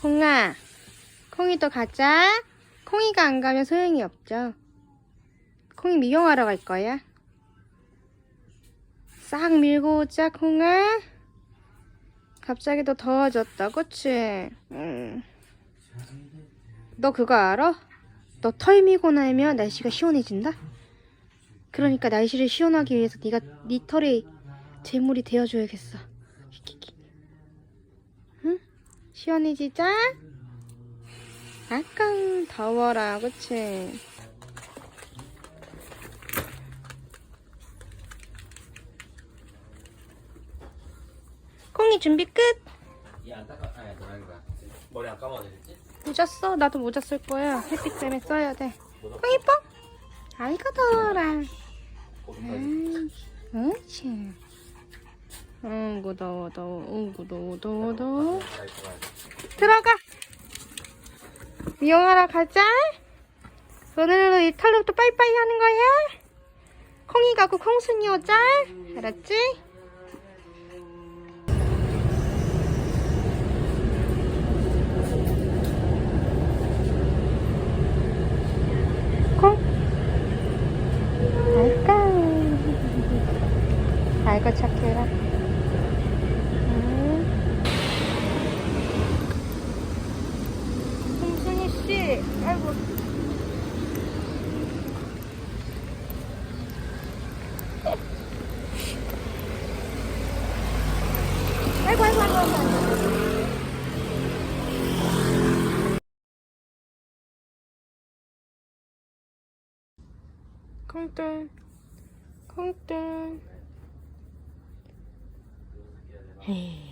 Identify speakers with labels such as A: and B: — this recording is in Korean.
A: 콩아, 콩이도 가자. 콩이가 안 가면 소용이 없죠. 콩이 미용하러 갈 거야. 싹 밀고 오자, 콩아. 갑자기 또 더워졌다, 그치? 응. 너 그거 알아? 너 털 미고 나면 날씨가 시원해진다? 그러니까 날씨를 시원하기 위해서 네가 네 털에 재물이 되어줘야겠어. 시원해지자. 약간 더워라, 그치? 콩이 준비 끝.
B: 얘안 닦아, 아니, 노랑이가. 머리 안 감아도 되겠지?
A: 모자 써. 나도 모자 쓸 거야. 햇빛 때문에 써야 돼. 콩 이뻐? 아이고 더워라. 음, 옳지. 어이구 더워 더워. 어이구 더워 더워 더워. 들어가. 미용하러 가자. 오늘로 이 털로 또 빠이빠이 하는 거야. 콩이 가고 콩순이 오자. 알았지? 콩. 알까. 알고 착해라. 씨, 아이고. 아이고, 아이고, 아이고, 아이고. 콩들, 콩들. 헤이.